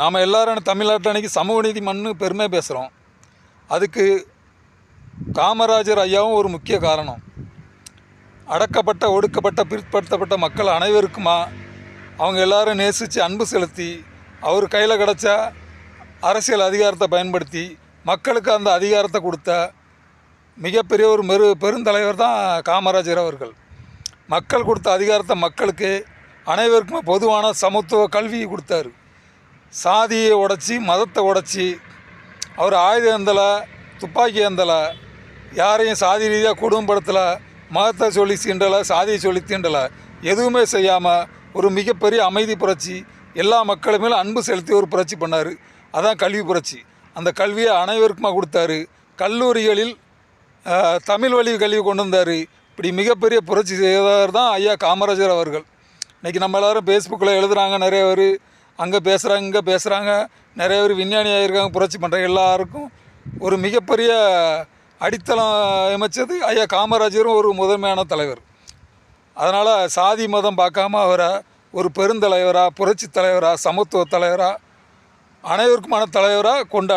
நாம் எல்லாரும் தமிழ்நாட்டில் அன்றைக்கி சமூக நீதி மண்ணு பெருமை பேசுகிறோம் அதுக்கு காமராஜர் ஐயாவும் ஒரு முக்கிய காரணம். அடக்கப்பட்ட ஒடுக்கப்பட்ட பிற்படுத்தப்பட்ட மக்கள் அனைவருக்குமா அவங்க எல்லாரும் நேசித்து அன்பு செலுத்தி அவர் கையில் கிடச்ச அரசியல் அதிகாரத்தை பயன்படுத்தி மக்களுக்கு அந்த அதிகாரத்தை கொடுத்த மிகப்பெரிய ஒரு மெரு பெருந்தலைவர் தான் காமராஜர் அவர்கள். மக்கள் கொடுத்த அதிகாரத்தை மக்களுக்கு அனைவருக்குமே பொதுவான சமத்துவ கல்வியை கொடுத்தாரு. சாதியை உடைச்சி மதத்தை உடைச்சி அவர் ஆயுதம் ஏந்தலை துப்பாக்கி ஏந்தலை யாரையும் சாதி ரீதியாக குடும்பப்படுத்தலை மதத்தை சொல்லி சீண்டலை சாதியை சொல்லி தீண்டலை எதுவுமே செய்யாமல் ஒரு மிகப்பெரிய அமைதி புரட்சி எல்லா மக்களுமே மேலும் அன்பு செலுத்தி ஒரு புரட்சி பண்ணார். அதான் கல்வி புரட்சி. அந்த கல்வியை அனைவருக்குமா கொடுத்தாரு. கல்லூரிகளில் தமிழ் வழி கல்வி கொண்டு வந்தார். இப்படி மிகப்பெரிய புரட்சி செய்தவர் தான் ஐயா காமராஜர் அவர்கள். இன்றைக்கி நம்ம எல்லாரும் ஃபேஸ்புக்கில் எழுதுகிறாங்க நிறைய பேர். அங்கே பேசுகிறாங்க இங்கே பேசுகிறாங்க நிறைய பேர் விஞ்ஞானி ஆகியிருக்காங்க புரட்சி பண்ணுறாங்க எல்லாருக்கும். ஒரு மிகப்பெரிய அடித்தளம் அமைச்சது ஐயா காமராஜரும் ஒரு முதன்மையான தலைவர். அதனால் சாதி மதம் பார்க்காம அவரை ஒரு பெருந்தலைவராக புரட்சி தலைவராக சமத்துவ தலைவராக அனைவருக்குமான தலைவராக கொண்டாடு